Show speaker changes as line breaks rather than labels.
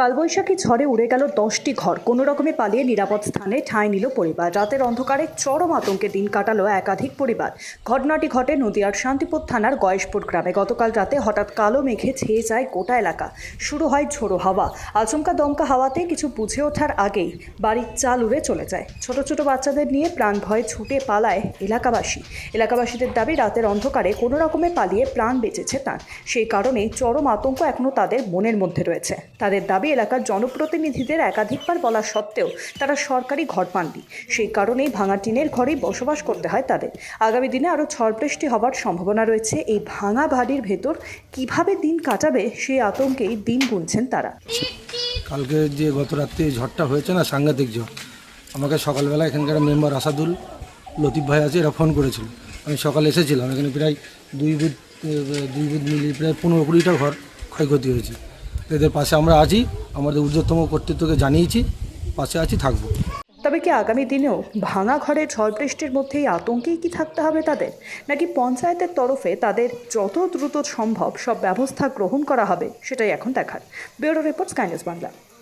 কালবৈশাখী ঝড়ে উড়ে গেল দশটি ঘর। কোনো রকমে পালিয়ে নিরাপদ স্থানে ঠাঁই নিল পরিবার। রাতের অন্ধকারে চরম আতঙ্কে দিন কাটালো একাধিক পরিবার। ঘটনাটি ঘটে নদিয়ার শান্তিপুর থানার গয়েশপুর গ্রামে। গতকাল রাতে হঠাৎ কালো মেঘে ছেয়ে যায় গোটা এলাকা। শুরু হয় ঝোড়ো হাওয়া। আচমকা দমকা হাওয়াতে কিছু বুঝে ওঠার আগেই বাড়ির চাল উড়ে চলে যায়। ছোট ছোট বাচ্চাদের নিয়ে প্রাণ ভয়ে ছুটে পালায় এলাকাবাসী। এলাকাবাসীদের দাবি, রাতের অন্ধকারে কোনো রকমে পালিয়ে প্রাণ বেঁচেছে তার। সেই কারণেই চরম আতঙ্ক এখনও তাদের মনের মধ্যে রয়েছে। তাদের দাবি এলাকার জনপ্রতিনিধিদের একাধিকবার বলা সত্ত্বেও তারা সরকারি ঘর পাননি। সেই কারণেই ভাঙা টিনের ঘরেই বসবাস করতে হয় তাদের। আগামী দিনে আরও ঝড় বৃষ্টি হবার সম্ভাবনা রয়েছে। এই ভাঙা বাড়ির ভেতর কীভাবে দিন কাটাবে সেই আতঙ্কেই দিন গুনছেন তারা।
কালকে যে গত রাত্রে ঝড়টা হয়েছে না, সাংঘাতিক ঝড়, আমাকে সকালবেলা এখানকার মেম্বার আসাদুল লতিফ ভাই আছে, এরা ফোন করেছিল। আমি সকালে এসেছিলাম, এখানে প্রায় দুই বুধ দুই বুধ মিলিয়ে প্রায় পনেরো কুড়িটা ঘর ক্ষয়ক্ষতি হয়েছে। এদের পাশে আমরা আছি। আমাদের ঊর্ধ্বতম কর্তৃত্বকে জানিয়েছি, পাশে আছি, থাকব।
তবে কি আগামী দিনেও ভাঙা ঘরের ঝড় বৃষ্টির মধ্যেই আতঙ্কেই কি থাকতে হবে তাদের? নাকি পঞ্চায়েতের তরফে তাদের যত দ্রুত সম্ভব সব ব্যবস্থা গ্রহণ করা হবে, সেটাই এখন দেখার। Bureau report Sky News Bangla.